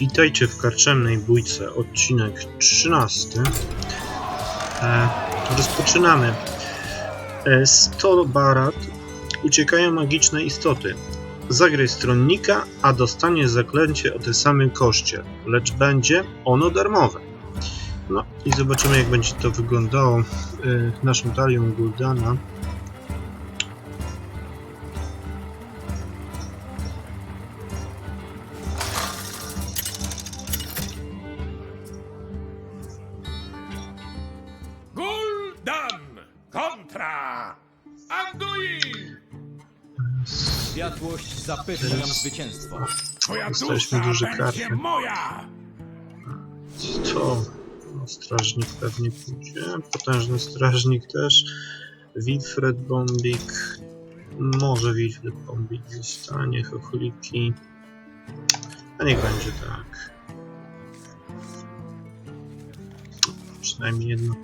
Witajcie w karczemnej bójce, odcinek 13. E, rozpoczynamy. E, 100 barat uciekają magiczne istoty. Zagraj stronnika, a dostaniesz zaklęcie o tym samym koszcie, lecz będzie ono darmowe. No i zobaczymy jak będzie to wyglądało e, naszą talią Guldana. Światłość zapewni nam zwycięstwo. Twoja Dostaliśmy dusza duże będzie karty. moja! To no, strażnik pewnie pójdzie. Potężny strażnik też. Wilfred Bombik. Może Wilfred Bombik zostanie. Chochliki. A niech będzie tak. Przynajmniej jedną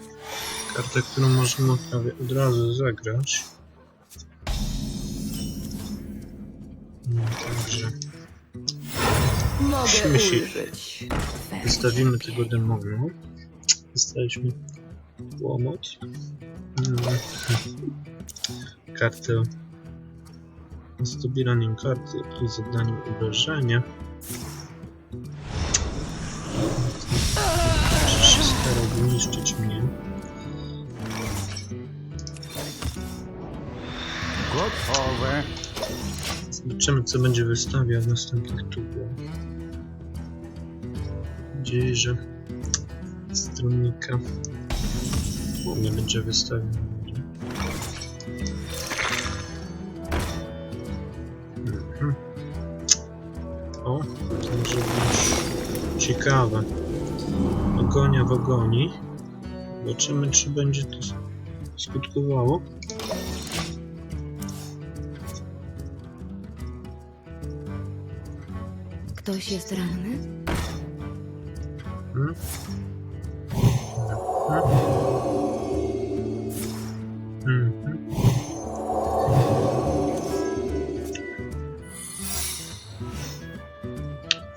kartę, którą możemy prawie od razu zagrać. Mogę użyć. Wystawimy tego demona. Dostaliśmy łomot. Mm. Kartę z dobieraniem karty i zadaniem. Czy się starał niszczyć mnie? Gotowe. Zobaczymy co będzie wystawiał w następnych turach. Nadzieję, że stronnika nie będzie wystawiał. Mhm. O, to może być ciekawe. Ogonia w ogoni. Zobaczymy, czy będzie to skutkowało. Ktoś jest ranny?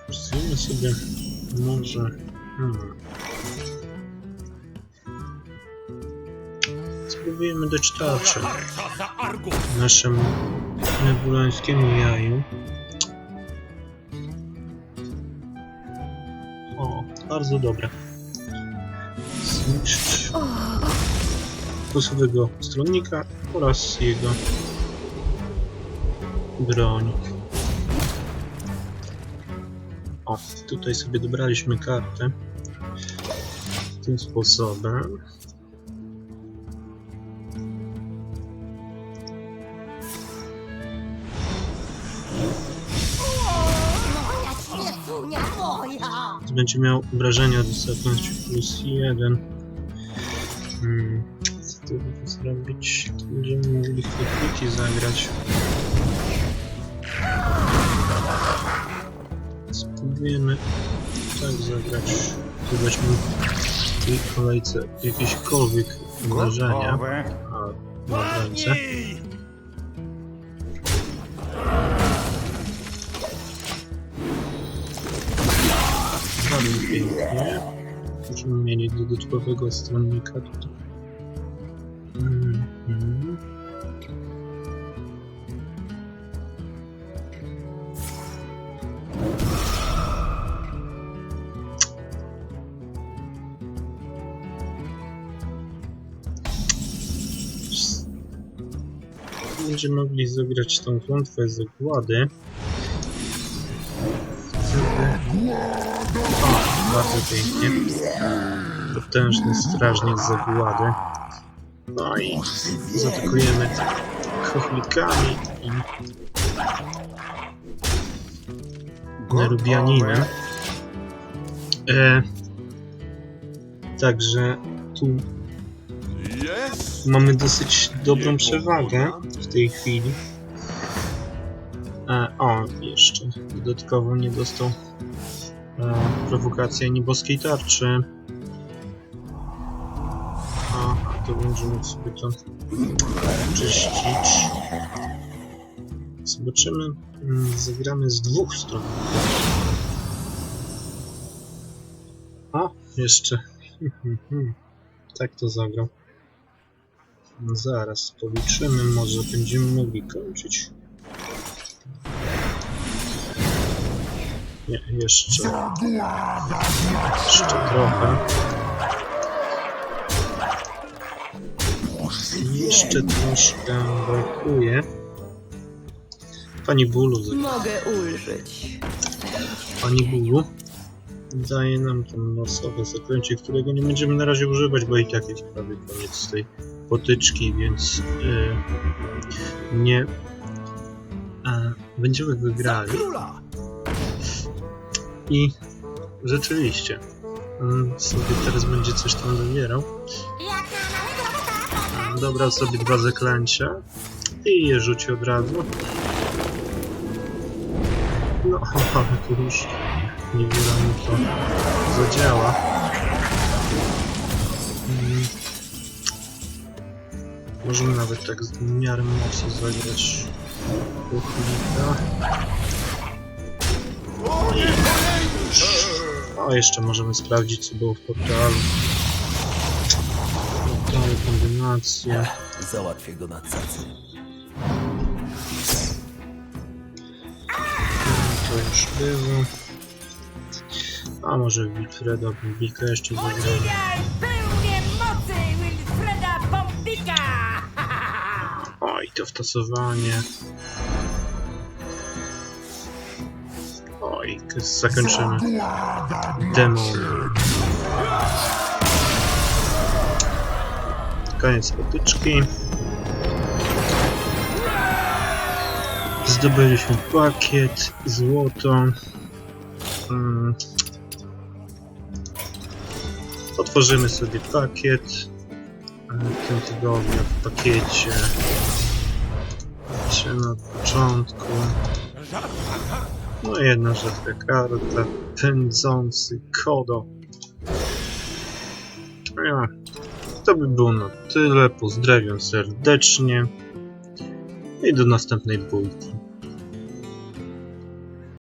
Wziąjmy sobie może... Hmm. Spróbujemy Argus! naszemu nebulańskiemu jaju. Bardzo dobre. Zniszcz losowego stronnika oraz jego broń. O, tutaj sobie dobraliśmy kartę. Tym sposobem. Będzie miał obrażenia wysokość plus 1. Hmm. Co tu zrobić? To będziemy mogli chwytniki zagrać. Spróbujemy tak zagrać. Spróbować mu w tej kolejce jakiekolwiek obrażenia. A, na. Pięknie. Będziemy mieli dodatkowego stronnika tutaj. Mhm. Będziemy mogli zagrać tą klątwę zagłady. Bardzo pięknie. Potężny strażnik zagłady. No i zaatakujemy chochlikami i Nerubianinem. E, także tu mamy dosyć dobrą przewagę w tej chwili. E, o, jeszcze dodatkowo nie dostał e, prowokacji nieboskiej tarczy. Aha, to będzie mógł sobie to czyścić. Zobaczymy. mm, Zagramy z dwóch stron. O, jeszcze. tak to zagrał. No zaraz policzymy, może będziemy mogli kończyć. Nie, jeszcze. Jeszcze trochę. Jeszcze troszkę brakuje. Pani Bulu, Mogę ulżyć. Pani Bulu daje nam ten losowe zaklęcie, którego nie będziemy na razie używać, bo i tak jest prawie koniec tej potyczki, więc yy, nie e, będziemy wygrali. I rzeczywiście on sobie teraz będzie coś tam małego robota, Dobrał sobie dwa zaklęcia i je rzuci od razu. No, ale tu już niewiele mu to zadziała. Mm. Możemy nawet tak z w miarę mocy zagrać uchylnika. O, jeszcze możemy sprawdzić co było w portalu. Portalu kombinacje. Załatwię go na cacy. To już było. A może Wilfreda Bubika jeszcze zagramy. Podziwiaj pełnię mocy Wilfreda Bombika! Oj, to wtasowanie. K- zakończymy. Demon. Koniec potyczki. Zdobyliśmy pakiet, złoto. Mm. Otworzymy sobie pakiet. W tym tygodniu w pakiecie. Na początku. No jedna rzadka karta. Pędzący kodo. Ja, to by było na tyle. Pozdrawiam serdecznie. I do następnej bójki.